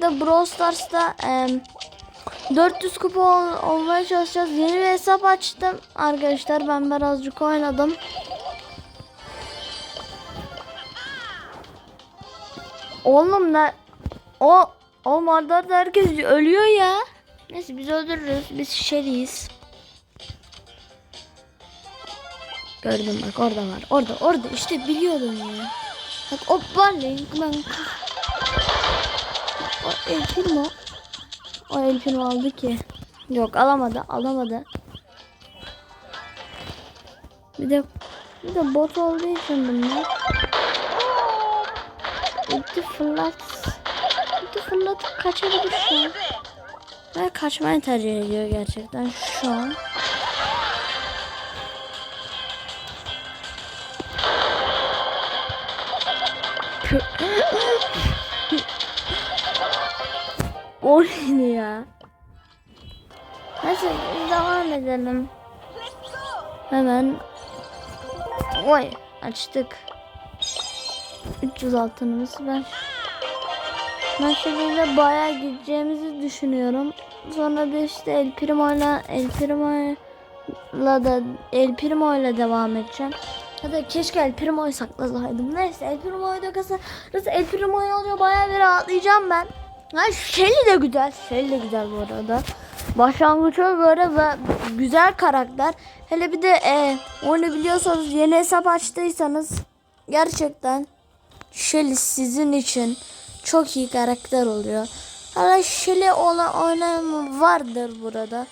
da Brawl Stars'ta em, 400 kupa ol- olmaya çalışacağız. Yeni bir hesap açtım arkadaşlar. Ben birazcık oynadım. Oğlum ne? O o Mardar'da herkes ölüyor ya. Neyse biz öldürürüz. Biz şeriyiz. Gördüm bak orada var. Orada orada işte biliyordum ya. Bak var Link ben. O el firma. O el firma aldı ki. Yok alamadı alamadı. Bir de bir de bot olduğu için bunlar. Ulti fırlat. Ulti fırlatıp kaçabilir şu an. Ve kaçmayı tercih ediyor gerçekten şu an. O neydi ya? Neyse devam edelim. Hemen. Oy açtık. 300 altınımız ben. Ben şöyle bayağı gideceğimizi düşünüyorum. Sonra da işte El Primo'yla El Primo'yla da El Primo'yla devam edeceğim. Ya da keşke El Primo'yu saklasaydım. Neyse El Primo'yu da kasarız. El Primo'yu alınca bayağı bir rahatlayacağım ben. Ha Shelly de güzel. Shelly de güzel bu arada. Başlangıça göre ve güzel karakter. Hele bir de e, onu biliyorsanız yeni hesap açtıysanız gerçekten Shelly sizin için çok iyi karakter oluyor. Hala Shelly olan oynayan vardır burada.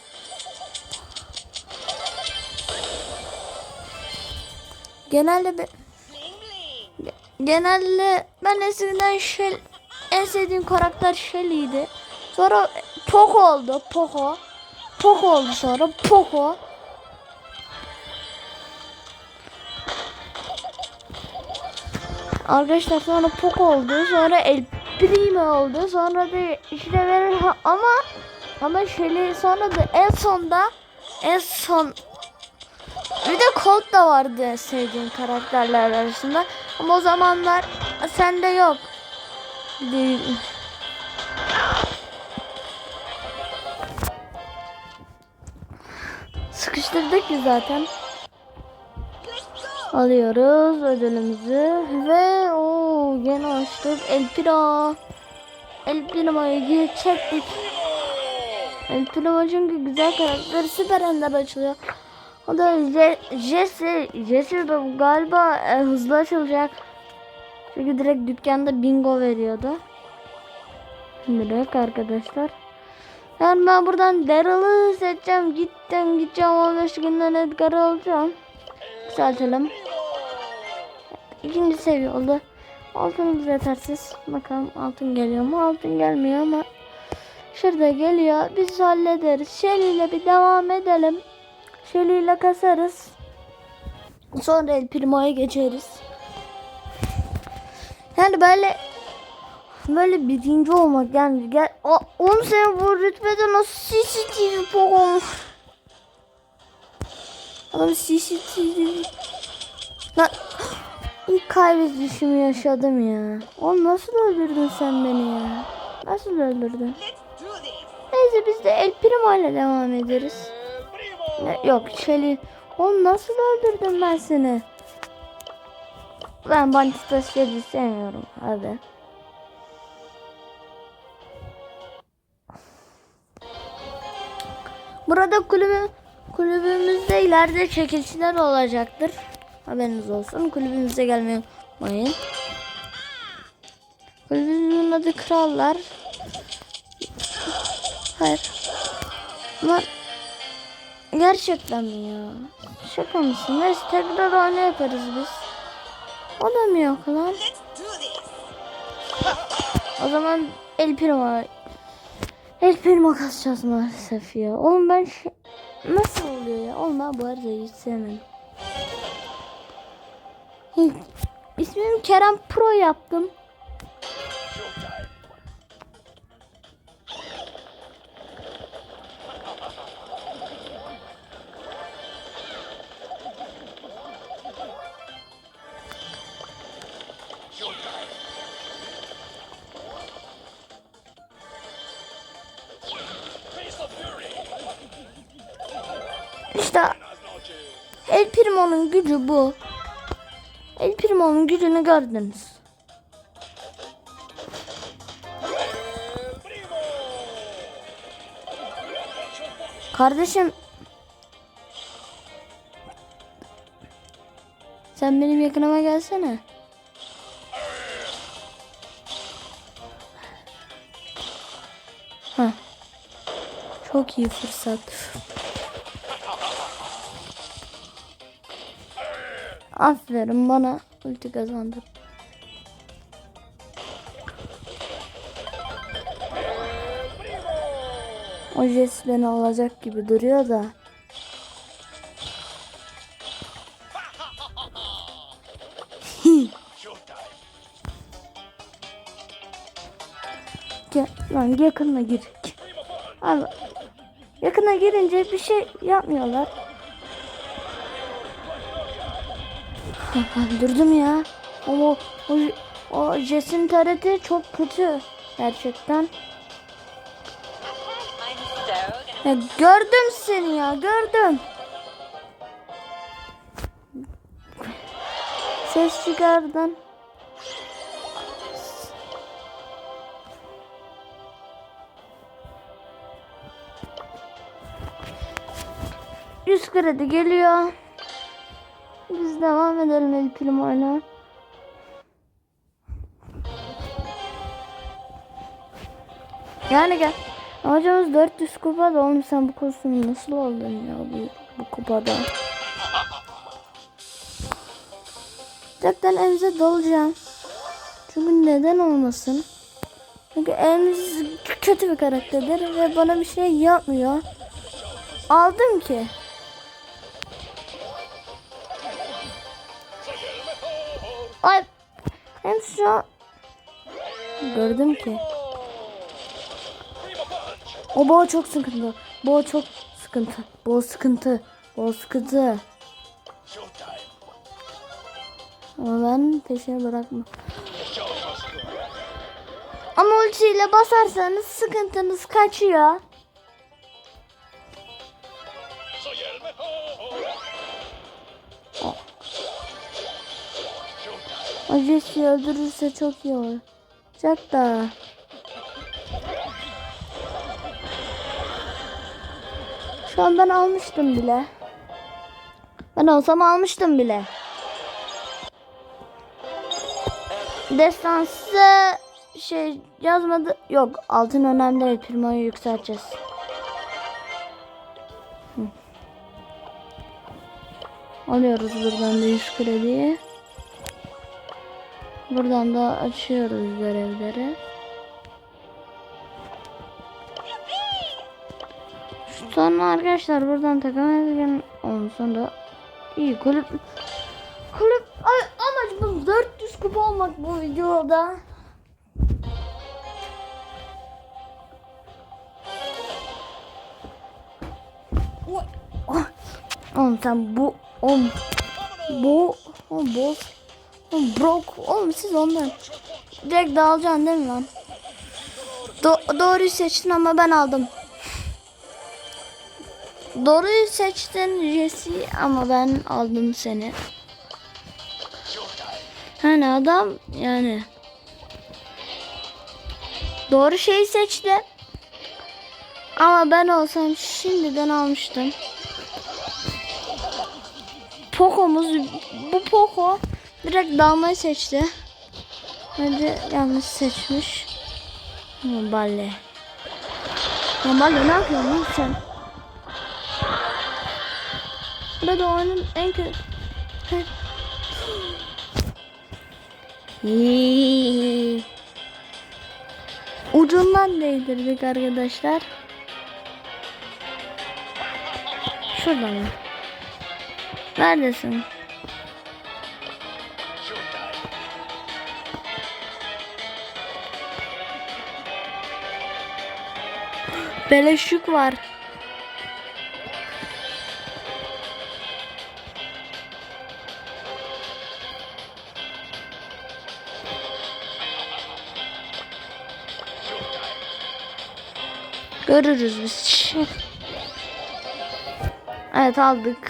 Genelde be- Ge- genelde ben eskiden Shell en sevdiğim karakter Shelly'ydi. Sonra Poco oldu. Poco. Poco oldu sonra. Poco. Arkadaşlar sonra Poco oldu. Sonra El Primo oldu. Sonra da işte verir ama ama Shelly sonra da en sonda en son bir de Colt da vardı sevdiğim karakterler arasında. Ama o zamanlar sende yok. Değil. Sıkıştırdık ki zaten. Alıyoruz ödülümüzü ve o gene açtık El Primo. El Primo'yu çektik. El çünkü güzel karakter süper ender açılıyor. O da Je- Jesse, Jesse galiba e, hızlı açılacak. Çünkü direkt dükkanda bingo veriyordu. Direkt arkadaşlar. Yani ben buradan Daryl'ı seçeceğim. Gittim gideceğim 15 günden Edgar'ı alacağım. Yükseltelim. İkinci seviye oldu. Altınımız yetersiz. Bakalım altın geliyor mu? Altın gelmiyor ama şurada geliyor. Biz hallederiz. Shelly ile bir devam edelim. Shelly ile kasarız. Sonra El Primo'ya geçeriz. Yani böyle böyle birinci olmak yani gel o 10 sene bu rütbede nasıl CCTV olmuş? Adam CCTV Lan ilk kaybedişimi yaşadım ya. Oğlum nasıl öldürdün sen beni ya? Nasıl öldürdün? Neyse biz de El Primo ile devam ederiz. Ne- Yok Shelly. Oğlum nasıl öldürdüm ben seni? Ben Bandita Shelly sevmiyorum. Hadi. Burada kulübü, kulübümüzde ileride çekilişler olacaktır. Haberiniz olsun. Kulübümüze gelmeyi unutmayın. Kulübümüzün adı Krallar. Hayır. Ama gerçekten mi ya? Şaka mısın? Neyse tekrar oyna yaparız biz. O da mı yok lan? O zaman El Primo El Primo kasacağız maalesef ya. Oğlum ben şey... Nasıl oluyor ya? Oğlum ben bu arada hiç sevmedim. Hiç. İsmimi Kerem Pro yaptım. Gücü bu. El Primo'nun gücünü gördünüz. Kardeşim Sen benim yakınıma gelsene. Ha. Çok iyi fırsat. Aferin bana ulti kazandır. O Jess beni alacak gibi duruyor da. Gel lan yakınına gir. Abi yakına girince bir şey yapmıyorlar. Öldürdüm ya. Ama o, o Jess'in tareti çok kötü. Gerçekten. Ya gördüm seni ya gördüm. Ses çıkardın. Yüz kredi geliyor. Biz devam edelim El Primo'yla. Yani gel. Amacımız 400 kupa da oğlum sen bu kostümü nasıl aldın ya bu, bu kupada? Gerçekten evimize dalacağım. Çünkü neden olmasın? Çünkü evimiz kötü bir karakterdir ve bana bir şey yapmıyor. Aldım ki. An gördüm ki. O boğa çok sıkıntı. Boğa çok sıkıntı. Boğa sıkıntı. Boğa sıkıntı. Ama ben peşini bırakma. Ama ultiyle basarsanız sıkıntınız kaçıyor. O Jesse'yi öldürürse çok iyi olacak da. Şu an ben almıştım bile. Ben olsam almıştım bile. Destansı şey yazmadı. Yok altın önemli değil. Primo'yu yükselteceğiz. Alıyoruz buradan da 100 krediyi. Buradan da açıyoruz görevleri. Sonra arkadaşlar buradan takım edin. Ondan sonra iyi kulüp kulüp ay, amacımız 400 kupa olmak bu videoda. Oh. Oğlum sen bu on bu o boss Oğlum Brock oğlum siz ondan direkt dağılacaksın değil mi lan? Do- doğruyu seçtin ama ben aldım. Doğruyu seçtin Jesse ama ben aldım seni. Hani adam yani doğru şeyi seçti. Ama ben olsam şimdiden almıştım. Poco'muz bu Poco direkt dalmayı seçti. Hadi yanlış seçmiş. Balle. Balle ne yapıyorsun lan sen? Burada oyunun en kötü... Ucundan değdirdik arkadaşlar. Şuradan mı? Neredesin? Beleşük var. Görürüz biz. Evet aldık.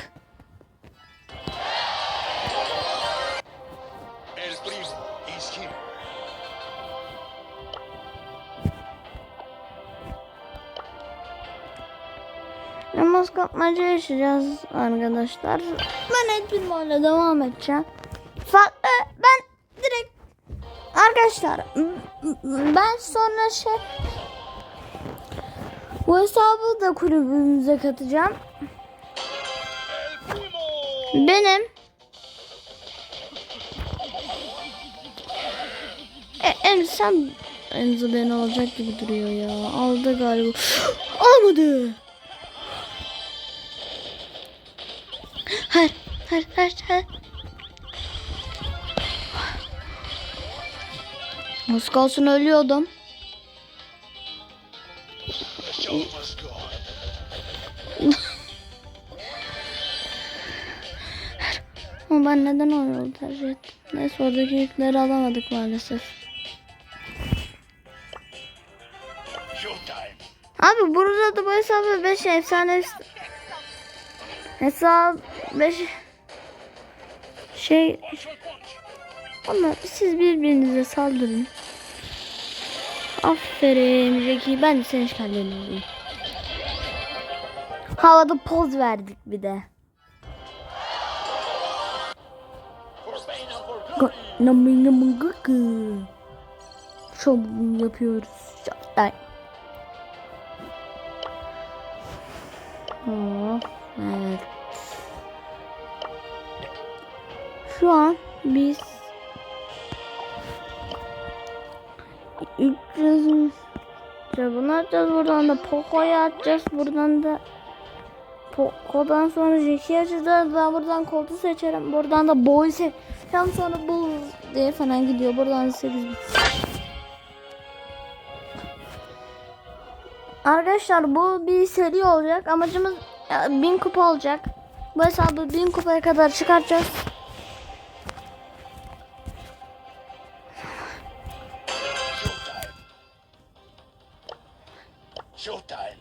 Elmas kapmaca yaşayacağız arkadaşlar. Ben et ile devam edeceğim. Farklı ben direkt arkadaşlar ben sonra şey bu hesabı da kulübümüze katacağım. Benim en sen Enzo beni alacak gibi duruyor ya. Aldı galiba. Almadı. Hayır, hayır. Az kalsın ölüyordum. Ama ben neden o yolu tercih ettim? Neyse oradaki yükleri alamadık maalesef. Abi burada da bu hesabı 5 efsane hesap 5 şey ama siz birbirinize saldırın. Aferin Jackie ben de senin işgallerini. Havada poz verdik bir de. Şov yapıyoruz. Şovtime. Oh, evet. Şu an biz 300 bunu atacağız buradan da Poco'yu atacağız buradan da. Poco'dan sonra Jack'i açacağız. Ben buradan Colt'u seçerim. Buradan da Boy seçeceğim. Sonra bu diye falan gidiyor. Buradan 8 Arkadaşlar bu bir seri olacak. Amacımız 1000 kupa olacak. Bu hesabı 1000 kupaya kadar çıkartacağız Showtime.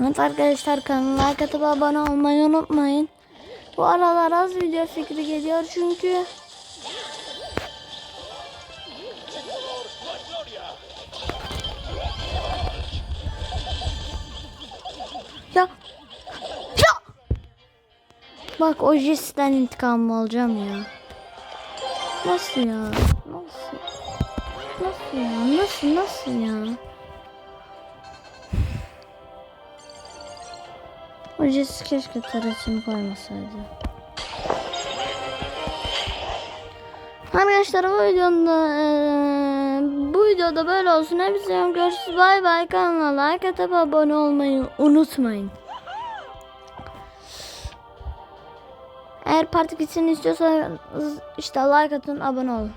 Evet arkadaşlar kanala like atıp abone olmayı unutmayın. Bu aralar az video fikri geliyor çünkü ya ya bak o jesten intikamımı alacağım ya. Nasıl ya? Nasıl? Nasıl ya? Nasıl nasıl ya? O jesi keşke taretini koymasaydı. Arkadaşlar bu videoda eee, bu videoda böyle olsun. Hepsi görüşürüz. Bay bay. Kanala like atıp abone olmayı unutmayın. Eğer parti gitsin istiyorsanız işte like atın abone olun.